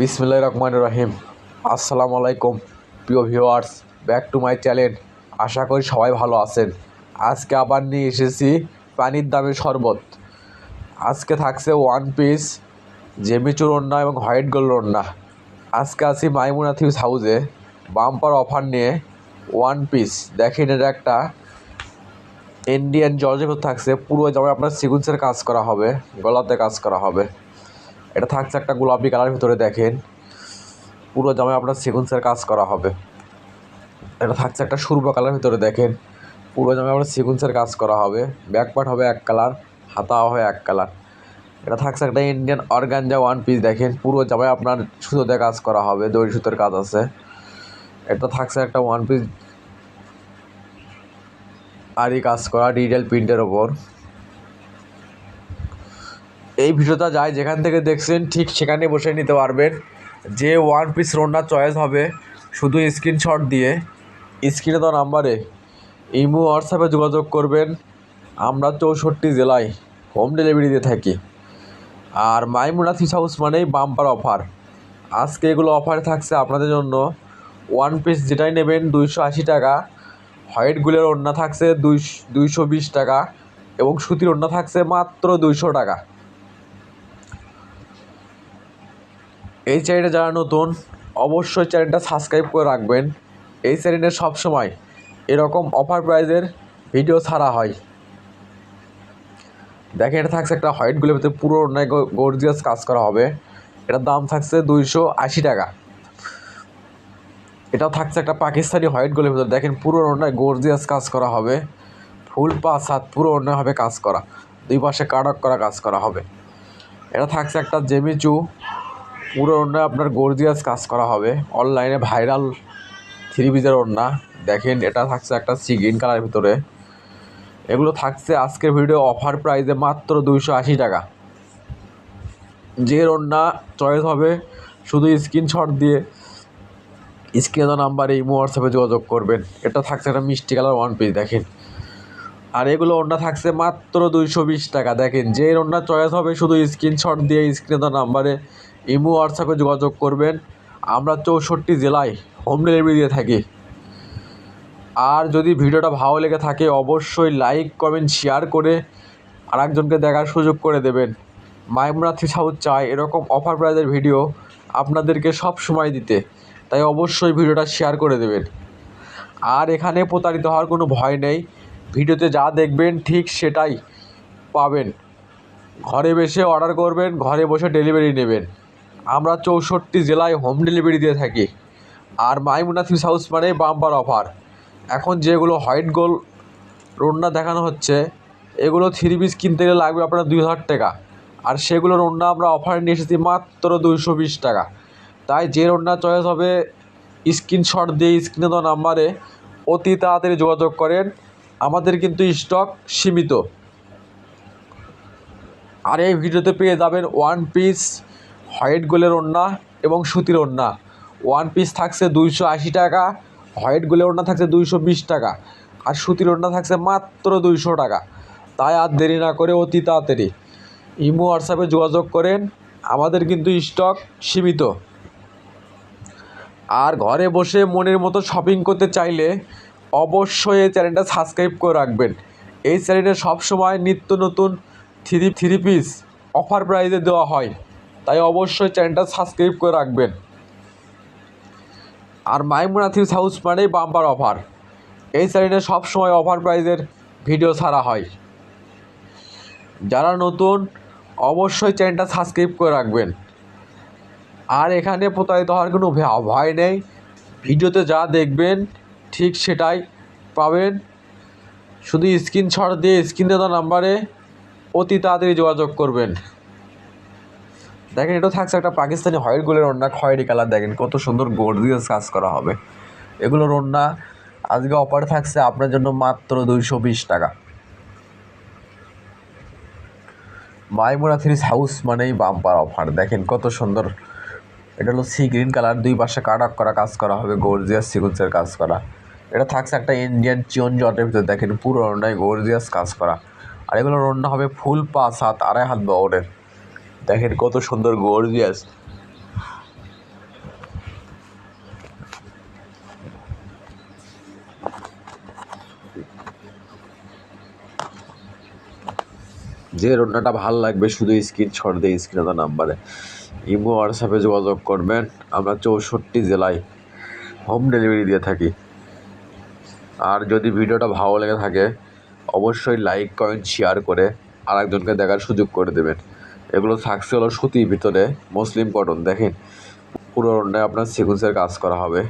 বিসমিল্লাহ রহমান রহিম। আসসালামু আলাইকুম প্রিয় viewers back to my channel আশা করি সবাই ভালো আছেন। আজকে আবার নিয়ে এসেছি পানির দামে শরবত। আজকে থাকছে ওয়ান পিস জেমিচুর ওড়না এবং হোয়াইট গোল্ড ওড়না। আজকে আছি মাইমুনা থিউস হাউসে বাম্পার অফার নিয়ে ওয়ান পিস দেখেন এটা একটা ইন্ডিয়ান জর্জের থাকছে। পুরো জামায় আপনার সিকুন্সের কাজ করা হবে, গলাতে কাজ করা হবে। এটা থাকছে একটা গোলাপি কালারের ভিতরে, দেখেন। পুরো জামায় আপনার সিকুন্সের কাজ করা হবে। এটা থাকছে একটা সুরবা কালারের ভিতরে, দেখেন। পুরো জামায় আপনার সিকুন্সের কাজ করা হবে। ব্যাক পার্ট হবে এক কালার হাতা হবে এক কালার এটা থাকছে একটা ইন্ডিয়ান অর্গানজা ওয়ান পিস দেখেন। পুরো জামায় আপনার সুতোতে কাজ করা হবে, দড়ি সুতোর কাজ আছে। এটা থাকছে একটা ওয়ান পিস আরই কাজ করা ডিটেল প্রিন্টের ওপর। এই ভিডিওটা যায় যেখান থেকে দেখছেন, ঠিক সেখানে বসে নিতে পারবেন। যে ওয়ান পিস রোডনা চয়েস হবে, শুধু স্ক্রিনশট দিয়ে। স্ক্রিনে দেওয়া নাম্বারে ইমো হোয়াটসঅ্যাপে যোগাযোগ করবেন। আমরা চৌষট্টি জেলায় হোম ডেলিভারি দিয়ে থাকি। আর মাইমুনা ফিস হাউস মানেই বাম্পার অফার আজকে এগুলো অফারে থাকছে আপনাদের জন্য। ওয়ান পিস যেটাই নেবেন দুইশো আশি টাকা হোয়াইট গুলের ওড়না থাকছে দুইশো বিশ টাকা এবং সুতির ওড়না থাকছে মাত্র দুইশো টাকা। এই চ্যানেলে যারা নতুন, অবশ্যই চ্যানেলটা সাবস্ক্রাইব করে রাখবেন। এই চ্যানেলে সবসময় এরকম অফার প্রাইজের ভিডিও ছাড়া হয়। দেখেন, এটা থাকছে একটা হোয়াইটগুলোর ভিতরে পুরো অন্যায় গর্জিয়াস কাজ করা হবে। এটার দাম থাকছে দুইশো আশি টাকা। এটাও থাকছে একটা পাকিস্তানি হোয়াইট গোলের ভিতরে। দেখেন, পুরো অন্যায় গর্জিয়াস কাজ করা হবে। ফুল পাঁচ হাত, পুরো অন্যায় হবে কাজ করা। দুই পাশে কাডক করা কাজ করা হবে। এটা থাকছে একটা জেমিচু পুরো ওড়না আপনার গর্জিয়াস কাজ করা হবে। অনলাইনে ভাইরাল থ্রি পিসের ওড়না। দেখেন, এটা থাকছে একটা সি গ্রিন কালারের ভিতরে। এগুলো থাকছে আজকের ভিডিও অফার প্রাইসে মাত্র দুইশো আশি টাকা। যে ওড়না চয়েস হবে, শুধু স্ক্রিনশট দিয়ে স্ক্রিনে দেওয়া নাম্বারে ইমো হোয়াটসঅ্যাপে যোগাযোগ করবেন। এটা থাকছে একটা মিষ্টি কালার ওয়ান পিস দেখেন। আর এগুলো ওড়না থাকছে মাত্র দুইশো বিশ টাকা। দেখেন, যে ওড়না চয়েস হবে, শুধু স্ক্রিনশট দিয়ে স্ক্রিনে দেওয়া নাম্বারে ইমো হোয়াটসঅ্যাপে যোগাযোগ করবেন। আমরা চৌষট্টি জেলায় হোম ডেলিভারি দিয়ে থাকি। আর যদি ভিডিওটা ভালো লেগে থাকে, অবশ্যই লাইক কমেন্ট শেয়ার করে আরেকজনকে দেখার সুযোগ করে দেবেন। মাইমরা থিসাউথ চায় এরকম অফার প্রাইজের ভিডিও আপনাদেরকে সব সময় দিতে। তাই অবশ্যই ভিডিওটা শেয়ার করে দেবেন। আর এখানে প্রতারিত হওয়ার কোনো ভয় নেই। ভিডিওতে যা দেখবেন ঠিক সেটাই পাবেন। ঘরে বসে অর্ডার করবেন, ঘরে বসে ডেলিভারি নেবেন। আমরা চৌষট্টি জেলায় হোম ডেলিভারি দিয়ে থাকি। আর মাইমুনা থিস হাউস মানে বাম্পার অফার এখন যেগুলো হোয়াইট গোল রন্না দেখানো হচ্ছে, এগুলো থ্রি পিস কিনতে গেলে লাগবে আপনার দুই হাজার টাকা। আর সেগুলো রন্না আমরা অফারে নিয়ে এসেছি মাত্র দুইশো বিশ টাকা। তাই যে রন্না চয়েস হবে স্ক্রিনশট দিয়ে স্ক্রিনে দেওয়া নাম্বারে অতি তাড়াতাড়ি যোগাযোগ করেন। আমাদের কিন্তু স্টক সীমিত। আর এই ভিডিওতে পেয়ে যাবেন ওয়ান পিস হোয়াইট গোলের ওড়না এবং সুতির ওড়না। ওয়ান পিস থাকছে দুইশো আশি টাকা, হোয়াইট গোলের ওড়না থাকছে দুইশো বিশ টাকা আর সুতির ওড়না থাকছে মাত্র দুইশো টাকা। তাই আর দেরি না করে অতি তাড়াতাড়ি ইমো হোয়াটসঅ্যাপে যোগাযোগ করেন, আমাদের কিন্তু স্টক সীমিত। আর ঘরে বসে মনের মতো শপিং করতে চাইলে অবশ্যই এই চ্যানেলটা সাবস্ক্রাইব করে রাখবেন। এই চ্যানেলে সবসময় নিত্য নতুন থ্রি থ্রি পিস অফার প্রাইজে দেওয়া হয়। তাই অবশ্যই চ্যানেলটা সাবস্ক্রাইব করে রাখবেন। আর মাইমুনা থ্রিস হাউস মানেই বাম্পার অফার এই চ্যানেলে সবসময় অফার প্রাইজের ভিডিও ছাড়া হয়। যারা নতুন, অবশ্যই চ্যানেলটা সাবস্ক্রাইব করে রাখবেন। আর এখানে প্রতারিত হওয়ার কোনো ভয় নেই। ভিডিওতে যা দেখবেন, ঠিক সেটাই পাবেন। শুধু স্ক্রিনশট দিয়ে স্ক্রিনে দেওয়া নাম্বারে অতি তাড়াতাড়ি যোগাযোগ করবেন। দেখেন এটা থাকছে একটা পাকিস্তানি হোয়াইট গোলের ওড়না, খয়েরি কালার দেখেন, কত সুন্দর গর্জিয়াস কাজ করা হবে। এগুলোর ওড়না আজকে অফার থাকছে আপনার জন্য মাত্র দুইশো বিশ টাকা। মাইমুনা থ্রিস হাউস মানেই বাম্পার অফার দেখেন কত সুন্দর। এটা হলো সি গ্রিন কালার, দুই পাশে কাটাক করা কাজ করা হবে, গর্জিয়াস সিকুন্সের কাজ করা। এটা থাকছে একটা ইন্ডিয়ান চিয়ন জটের ভিতরে, দেখেন পুরো ওড়নায় গর্জিয়াস কাজ করা। আর এগুলো রান্না হবে ফুল পাঁচ হাত আড়াই হাত বহরের দেখেন কত সুন্দর গর্জিয়াস যে রান্নাটা ভালো লাগবে, শুধু স্ক্রিন স্ক্রিনশট দিয়ে স্ক্রিনে নাম্বারে ইমো হোয়াটসঅ্যাপে যোগাযোগ করবেন। আমরা চৌষট্টি জেলায় হোম ডেলিভারি দিয়ে থাকি। আর যদি ভিডিওটা ভালো লেগে থাকে, অবশ্যই লাইক কমেন্ট শেয়ার করে আরেকজনকে দেখার সুযোগ করে দেবেন। এগুলো থাকছে হলো সুতির ভিতরে, মুসলিম কটন দেখেন। পুরো রান্নায় আপনার সিকুন্সের কাজ করা হবে।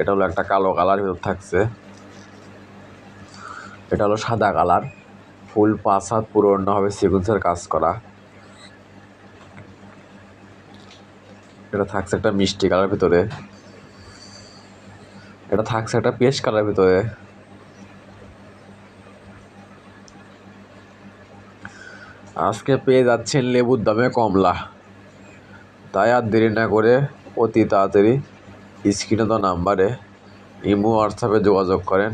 এটা হলো একটা কালো কালার ভিতর থাকছে। এটা হলো সাদা কালার ফুল পাঁচ হাত পুরো অন্য হবে সিকুন্সের কাজ করা। এটা থাকছে একটা মিষ্টি কালার ভিতরে। এটা থাকছে একটা পেস্ট কালার ভিতরে। আজকে পেয়ে যাচ্ছেন লেবুর দামে কমলা। তাই আর দেরি না করে অতি তাড়াতাড়ি স্ক্রিনে তো নাম্বারে ইমো, হোয়াটসঅ্যাপে যোগাযোগ করেন।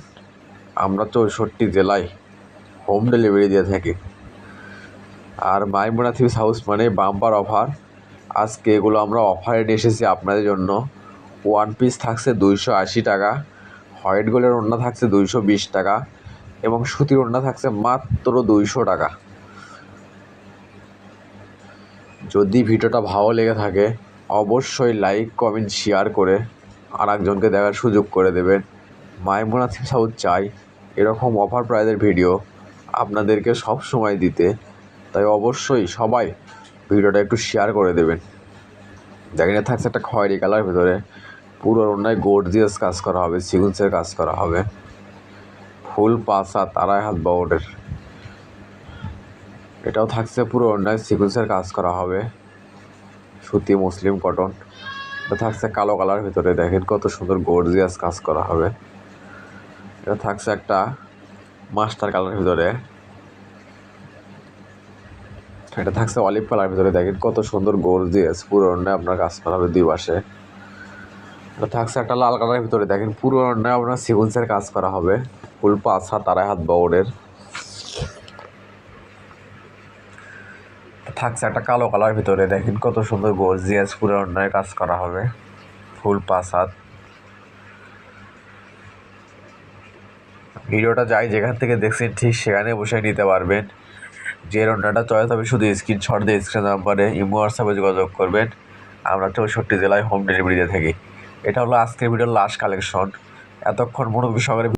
আমরা চৌষট্টি জেলায় হোম ডেলিভারি দিয়ে থাকি। আর মাইমুনা থিপস হাউস মানে বাম্পার অফার। আজকে এগুলো আমরা অফারে নিয়ে এসেছি আপনাদের জন্য। ওয়ান পিস থাকছে দুইশো আশি টাকা, হোয়াইট গোল্ডের ওড়না থাকছে দুইশো বিশ টাকা এবং সুতির ওড়না থাকছে মাত্র দুইশো টাকা। যদি ভিডিওটা ভালো লেগে থাকে, অবশ্যই লাইক কমেন্ট শেয়ার করে আর একজনকে দেখার সুযোগ করে দেবেন। মাইমুনা থিপস সাউথ চাই, এরকম অফার প্রাইজের ভিডিও আপনাদেরকে সব সময় দিতে। তাই অবশ্যই সবাই ভিডিওটা একটু শেয়ার করে দেবেন। দেখেন থাকছে একটা খয়েরি কালার ভিতরে। পুরো অন্যায় গোর্জিয়াস কাজ করা হবে সিগুন্সের কাজ করা হবে। ফুল হাত আড়াই হাত বাউডের এটাও থাকছে পুরো অন্যায় সিকুয়েন্সের কাজ করা হবে। সুতি মুসলিম কটন। এটা থাকছে কালো কালার ভিতরে, দেখেন কত সুন্দর গর্জিয়াস কাজ করা হবে। এটা থাকছে একটা মাস্টার কালার ভিতরে। এটা থাকছে অলিভ কালার ভিতরে, দেখেন কত সুন্দর গর্জিয়াস পুরো অন্যায় আপনার কাজ করা হবে দুই পাশে। এটা থাকছে একটা লাল কালারের ভিতরে, দেখেন পুরো অন্যায় আপনার সিকুয়েন্সের কাজ করা হবে। ফুল পাঁচ হাত, আড়াই হাত বাউডের থাকছে একটা কালো কালার ভিতরে, দেখেন কত সুন্দর গর্জিয়াস পুরো অন্যায় কাজ করা হবে। ফুল হাত ভিডিওটা যাই যেখান থেকে দেখছেন, ঠিক সেখানে বসে নিতে পারবেন। যে রান্নাটা চয়েস হবে শুধু স্ক্রিনশট দিয়ে স্ক্রিন নাম্বারে ইমো হোয়াটসঅ্যাপে যোগাযোগ করবেন। আমরা চৌষট্টি জেলায় হোম ডেলিভারি দিয়ে থাকি। এটা হলো আজকের ভিডিওর লাস্ট কালেকশন এতক্ষণ মনোযোগ